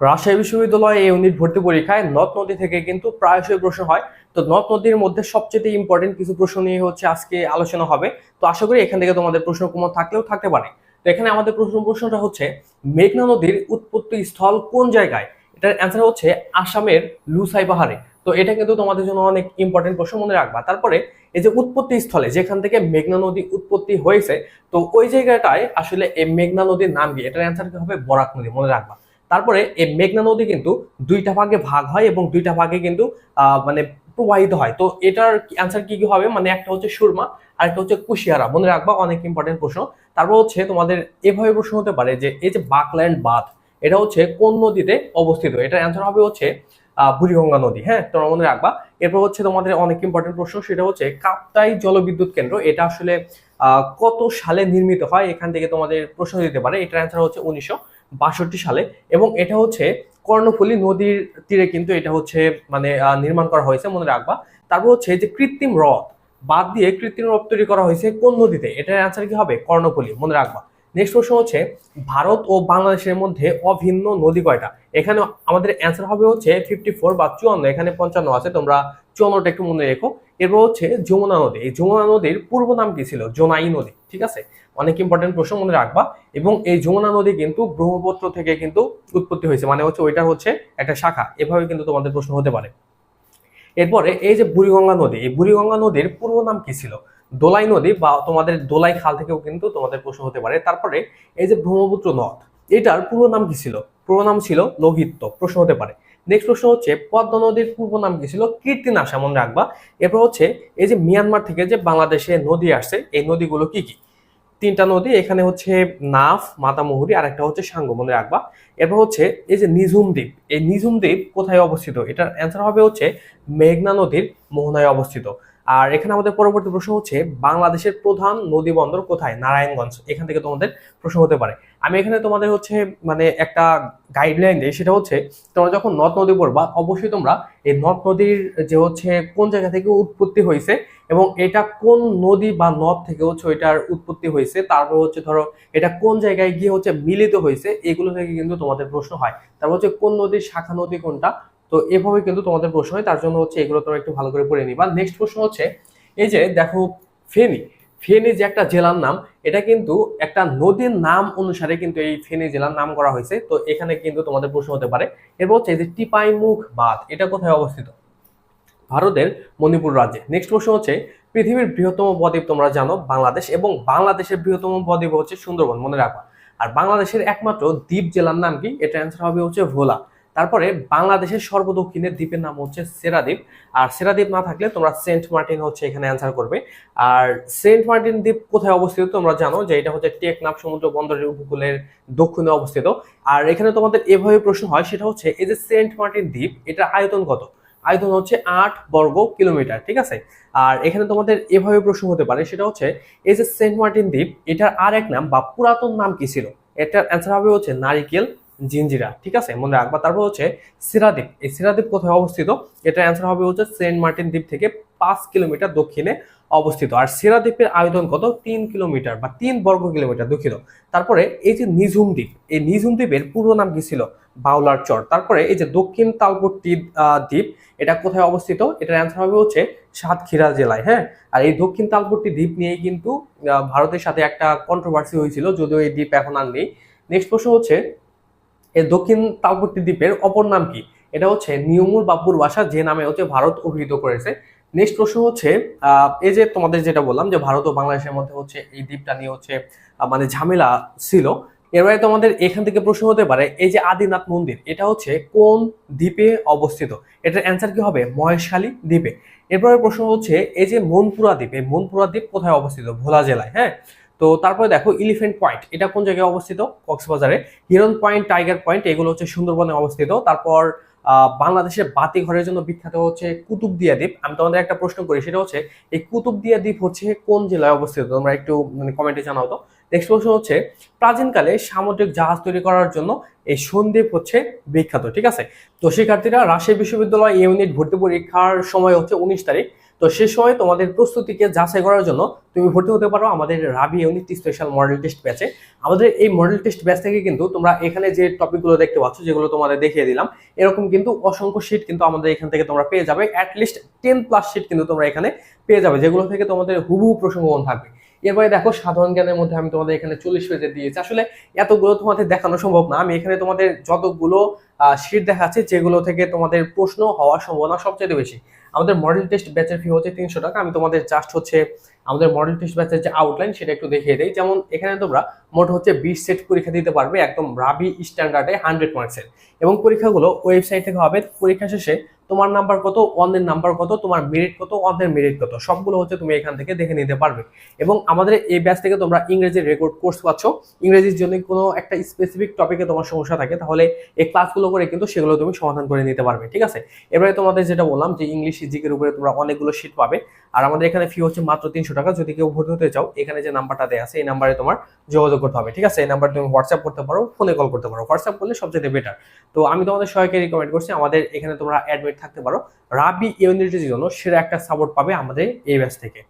রাজশাহী বিশ্ববিদ্যালয়ে এই ইউনিট ভর্তি পরীক্ষায় নদ নদী থেকে কিন্তু প্রায়শই প্রশ্ন হয়। তো নদ নদীর মধ্যে সবচেয়ে ইম্পর্টেন্ট কিছু প্রশ্ন নিয়ে হচ্ছে আজকে আলোচনা হবে। তো আশা করি এখান থেকে তোমাদের প্রশ্ন কমন থাকলেও থাকতে পারে। তো এখানে আমাদের প্রশ্ন প্রশ্নটা হচ্ছে, মেঘনা নদীর উৎপত্তি স্থল কোন জায়গায়? এটার অ্যান্সার হচ্ছে আসামের লুসাই পাহাড়ে। তো এটা কিন্তু তোমাদের জন্য অনেক ইম্পর্টেন্ট প্রশ্ন মনে রাখবা। তারপরে এই যে উৎপত্তি স্থলে, যেখান থেকে মেঘনা নদী উৎপত্তি হয়েছে, তো ওই জায়গাটায় আসলে এই মেঘনা নদীর নাম কি? এটার অ্যান্সার হবে বরাক নদী, মনে রাখবা। তারপরে এই মেঘনা নদী কিন্তু দুইটা ভাগে ভাগ হয় এবং দুইটা ভাগে কিন্তু মানে প্রবাহিত হয়। তো এটার অ্যান্সার কি কি হবে? মানে একটা হচ্ছে সুরমা আর একটা হচ্ছে কুশিয়ারা। মনে রাখবা, অনেক ইম্পর্টেন্ট প্রশ্ন। তারপর হচ্ছে তোমাদের এভাবে প্রশ্ন হতে পারে যে, এই যে বাকল্যান্ড বাঁধ, এটা হচ্ছে কোন নদীতে অবস্থিত? এটার অ্যান্সার হবে হচ্ছে বুড়িগঙ্গা নদী। হ্যাঁ তোমরা মনে রাখবা। এরপর হচ্ছে তোমাদের অনেক ইম্পর্টেন্ট প্রশ্ন, সেটা হচ্ছে কাপ্তাই জলবিদ্যুৎ কেন্দ্র। এটা আসলে কত সালে নির্মিত হয়? এখান থেকে তোমাদের প্রশ্ন দিতে পারে। এটার অ্যান্সার হচ্ছে উনিশশো বাষট্টি সালে এবং এটা হচ্ছে কর্ণফুলী নদীর তীরে কিন্তু এটা হচ্ছে মানে নির্মাণ করা হয়েছে, মনে রাখবা। তারপর হচ্ছে যে কৃত্রিম হ্রদ, বাদ দিয়ে কৃত্রিম হ্রদ তৈরি করা হয়েছে কোন নদীতে? এটার অ্যান্সার কি হবে? কর্ণফুলী, মনে রাখবা। নেক্সট প্রশ্ন হচ্ছে, ভারত ও বাংলাদেশের মধ্যে অভিন্ন নদী কয়টা? এখানে আমাদের অ্যান্সার হবে হচ্ছে ফিফটি ফোর বা চুয়ান্ন, এখানে পঞ্চান্ন আছে, তোমরা চুয়ান্নটা একটু মনে রেখো। এরপর হচ্ছে যমুনা নদী। এই যমুনা নদীর পূর্ব নাম কি ছিল? জোনাই নদী, ঠিক আছে? অনেক ইম্পর্টেন্ট প্রশ্ন মনে রাখবা। এবং এই যমুনা নদী কিন্তু ব্রহ্মপুত্র থেকে কিন্তু উৎপত্তি হয়েছে মানে হচ্ছে ওইটা হচ্ছে একটা শাখা। এভাবে কিন্তু তোমাদের প্রশ্ন হতে পারে। এরপরে এই যে বুড়িগঙ্গা নদী, এই বুড়িগঙ্গা নদীর পূর্ব নাম কি ছিল? দোলাই নদী বা তোমাদের দোলাই খাল থেকেও কিন্তু তোমাদের প্রশ্ন হতে পারে। তারপরে এই যে ব্রহ্মপুত্র নদ, এটার পূর্ব নাম কি ছিল? পূর্ব নাম ছিল লোহিত্য প্রশ্ন হতে পারে। নেক্সট প্রশ্ন হচ্ছে, পদ্মা নদীর পূর্ব নাম কি ছিল? কীর্তিনাশা মনে রাখবা। এরপর হচ্ছে, এই যে মিয়ানমার থেকে যে বাংলাদেশে নদী আসছে, এই নদীগুলো কি কি? তিনটা নদী, এখানে হচ্ছে নাফ, মাতামুহুরি আর একটা হচ্ছে সাঙ্গ মনে রাখবা। এরপর হচ্ছে, এই যে নিঝুম দ্বীপ, এই নিঝুম দ্বীপ কোথায় অবস্থিত? এটার অ্যান্সার হবে হচ্ছে, মেঘনা নদীর মোহনায় অবস্থিত। আর এখানে আমাদের পরবর্তী প্রশ্ন হচ্ছে, বাংলাদেশের প্রধান নদী বন্দর কোথায়? নারায়ণগঞ্জ। এখান থেকে তোমাদের প্রশ্ন হতে পারে। আমি এখানে তোমাদের হচ্ছে মানে একটা গাইডলাইন দিই, সেটা হচ্ছে, তোমরা যখন নদ নদী পড়বা, অবশ্যই তোমরা এই নদ নদীর যে হচ্ছে, কোন জায়গা থেকে উৎপত্তি হয়েছে এবং এটা কোন নদী বা নদ থেকে হচ্ছে ওইটার উৎপত্তি হয়েছে, তারপর হচ্ছে ধরো এটা কোন জায়গায় গিয়ে হচ্ছে মিলিত হয়েছে, এগুলো থেকে কিন্তু তোমাদের প্রশ্ন হয়। তারপর হচ্ছে কোন নদীর শাখা নদী কোনটা? তো এভাবে কিন্তু তোমাদের প্রশ্ন হয়, তার জন্য হচ্ছে এগুলো তোমরা একটু ভালো করে পড়ে নিবা। নেক্সট প্রশ্ন হচ্ছে, এই যে দেখো ফেনী ফেনী যে একটা জেলার নাম, এটা কিন্তু একটা নদীর নাম অনুসারে কিন্তু এই ফেনী জেলার নাম করা হয়েছে। তো এখানে কিন্তু তোমাদের প্রশ্ন হতে পারে, এরপর হচ্ছে এই যে টিপাইমুখ বাঁধ এটা কোথায় অবস্থিত? ভারতের মণিপুর রাজ্যে। নেক্সট প্রশ্ন হচ্ছে, পৃথিবীর বৃহত্তম বদ্বীপ তোমরা জানো, বাংলাদেশ, এবং বাংলাদেশের বৃহত্তম বদ্বীপ হচ্ছে সুন্দরবন, মনে রাখবা। আর বাংলাদেশের একমাত্র দ্বীপ জেলার নাম কি? এটা অ্যান্সার হবে হচ্ছে ভোলা। তারপরে বাংলাদেশের সর্বদক্ষিণের দ্বীপের নাম হচ্ছে সেরাদ্বীপ। আর সেরাদ্বীপ না থাকলে তোমরা সেন্ট মার্টিন হচ্ছে এখানে অ্যান্সার করবে। আর সেন্ট মার্টিন দ্বীপ কোথায় অবস্থিত তোমরা জানো যে এটা হচ্ছে টেকনাফ সমুদ্র বন্দরের উপকূলের দক্ষিণে অবস্থিত। আর এখানে তোমাদের এভাবে প্রশ্ন হয়, সেটা হচ্ছে এই যে সেন্ট মার্টিন দ্বীপ এটার আয়তন কত? আয়তন হচ্ছে আট বর্গ কিলোমিটার, ঠিক আছে? আর এখানে তোমাদের এভাবে প্রশ্ন হতে পারে, সেটা হচ্ছে এই যে সেন্ট মার্টিন দ্বীপ, এটার আর এক নাম বা পুরাতন নাম কি ছিল? এটার অ্যান্সার হবে হচ্ছে নারিকেল জিঞ্জিরা ঠিক আছে? মনে রাখবা তারপর হচ্ছে সিরাদ্বীপ। এই সিরাদ্বীপ কোথায় অবস্থিত? এটা অ্যান্সার হবে হচ্ছে সেন্ট মার্টিন দ্বীপ থেকে পাঁচ কিলোমিটার দক্ষিণে অবস্থিত। আর সিরাদ্বীপের আয়তন কত? তিন কিলোমিটার বা তিন বর্গ কিলোমিটার দুঃখিত তারপরে এই যে নিঝুম দ্বীপ, এই নিঝুম দ্বীপের পূর্ব নাম কি ছিল? বাউলার চর। তারপরে এই যে দক্ষিণ তালপট্টি দ্বীপ, এটা কোথায় অবস্থিত? এটার অ্যান্সার হবে হচ্ছে সাতক্ষীরা জেলায় হ্যাঁ? আর এই দক্ষিণ তালপট্টি দ্বীপ নিয়েই কিন্তু ভারতের সাথে একটা কন্ট্রোভার্সি হয়েছিল, যদিও এই দ্বীপ এখন আর নেই। নেক্সট প্রশ্ন হচ্ছে এই দক্ষিণ তালপট্টি দ্বীপের অপর নাম কি? এটা হচ্ছে নিয়মুর বাব্বুর বাসা, যে নামে হচ্ছে ভারত অভিহিত করেছে। নেক্সট প্রশ্ন হচ্ছে এই যে তোমাদের যেটা বললাম যে ভারত ও বাংলাদেশের মধ্যে হচ্ছে এই দ্বীপটা নিয়ে হচ্ছে মানে ঝামেলা ছিল। এবারে তোমাদের এখান থেকে প্রশ্ন হতে পারে, এই যে আদিনাথ মন্দির, এটা হচ্ছে কোন দ্বীপে অবস্থিত? এটার অ্যান্সার কি হবে? মহেশখালী দ্বীপে। এরপরে প্রশ্ন হচ্ছে, এই যে মনপুরা দ্বীপ, এই মনপুরা দ্বীপ কোথায় অবস্থিত? ভোলা জেলায় হ্যাঁ? তো তারপরে দেখো ইলিফেন্ট পয়েন্ট এটা কোন জায়গায় অবস্থিত? কক্সবাজারে। হিরন পয়েন্ট টাইগার পয়েন্ট এগুলো হচ্ছে সুন্দরবনে অবস্থিত। তারপর বাংলাদেশের বাতি ঘরের জন্য বিখ্যাত হচ্ছে কুতুবদিয়া দ্বীপ। আমি তোমাদের একটা প্রশ্ন করি, সেটা হচ্ছে, এই কুতুবদিয়া দ্বীপ হচ্ছে কোন জেলায় অবস্থিত? তোমরা একটু মানে কমেন্টে জানাও তো। নেক্সট প্রশ্ন হচ্ছে, প্রাচীনকালে সামুদ্রিক জাহাজ তৈরি করার জন্য এই সন্দ্বীপ হচ্ছে বিখ্যাত, ঠিক আছে? তো শিক্ষার্থীরা রাজশাহী বিশ্ববিদ্যালয় ইউনিট ভর্তি পরীক্ষার সময় হচ্ছে উনিশ তারিখ। তো সে সময় তোমাদের প্রস্তুতিকে যাচাই করার জন্য তুমি ভর্তি হতে পারো আমাদের রাবি ইউনিট স্পেশাল মডেল টেস্ট ব্যাচে আমাদের এই মডেল টেস্ট ব্যাচ থেকে কিন্তু তোমরা এখানে যে টপিকগুলো দেখতে পাচ্ছ, যেগুলো তোমাদের দেখিয়ে দিলাম, এরকম কিন্তু অসংখ্য শিট কিন্তু আমাদের এখান থেকে তোমরা পেয়ে যাবে। অ্যাটলিস্ট টেন প্লাস শিট কিন্তু তোমরা এখানে পেয়ে যাবে, যেগুলো থেকে তোমাদের হুবহু প্রসঙ্গ থাকবে। এরপরে দেখো সাধারণ জ্ঞানের মধ্যে আমি তোমাদের এখানে চল্লিশ পেজে দিয়েছি। আসলে এতগুলো তোমাদের দেখানো সম্ভব না। আমি এখানে তোমাদের যতগুলো শিট দেখাচ্ছি যেগুলো থেকে তোমাদের প্রশ্ন হওয়ার সম্ভাবনা সবচেয়ে বেশি। আমাদের মডেল টেস্ট ব্যাচের ফি হচ্ছে তিনশো টাকা। আমি তোমাদের জাস্ট হচ্ছে আমাদের মডেল টেস্ট ব্যাচের যে আউটলাইন সেটা একটু দেখিয়ে দেই। যেমন এখানে তোমরা মোট হচ্ছে বিশ সেট পরীক্ষা দিতে পারবে একদম রাবি স্ট্যান্ডার্ডে হান্ড্রেড মার্কসের এবং পরীক্ষাগুলো ওয়েবসাইট থেকে হবে। পরীক্ষা শেষে তোমার নাম্বার কত অন্যের নাম্বার কত, তোমার মেরিট কত অন্যের মেরিট কত, সবগুলো হচ্ছে তুমি এখান থেকে দেখে নিতে পারবে। এবং আমাদের এই ব্যাচ থেকে তোমরা ইংরেজির রেকর্ড কোর্স পাচ্ছ। ইংরেজির জন্য কোনো একটা স্পেসিফিক টপিকে তোমার সমস্যা থাকে, তাহলে এই ক্লাসগুলো করে কিন্তু সেগুলো তুমি সমাধান করে নিতে পারবে, ঠিক আছে? এবারে তোমাদের যেটা বললাম যে ইংলিশ জিকের উপরে তোমরা অনেকগুলো শিট পাবে। আর আমাদের এখানে ফি হচ্ছে মাত্র তিনশো টাকা। যদি কেউ ভর্তি হতে চাও, এখানে যে নাম্বারটা দেওয়া আছে, এই নাম্বারে তোমার যোগাযোগ করতে হবে, ঠিক আছে? এই নাম্বার তুমি হোয়াটসঅ্যাপ করতে পারো ফোনে কল করতে পারো। হোয়াটসঅ্যাপ করলে সবচেয়ে বেটার তো আমি তোমাদের সবাইকে রিকমেন্ড করছি, আমাদের এখানে তোমরা অ্যাডমিট থাকতে পারো। রাবি ইউনিভার্সিটির জন্য সেরা একটা সাপোর্ট পাবে আমাদের এই ব্যাচ থেকে।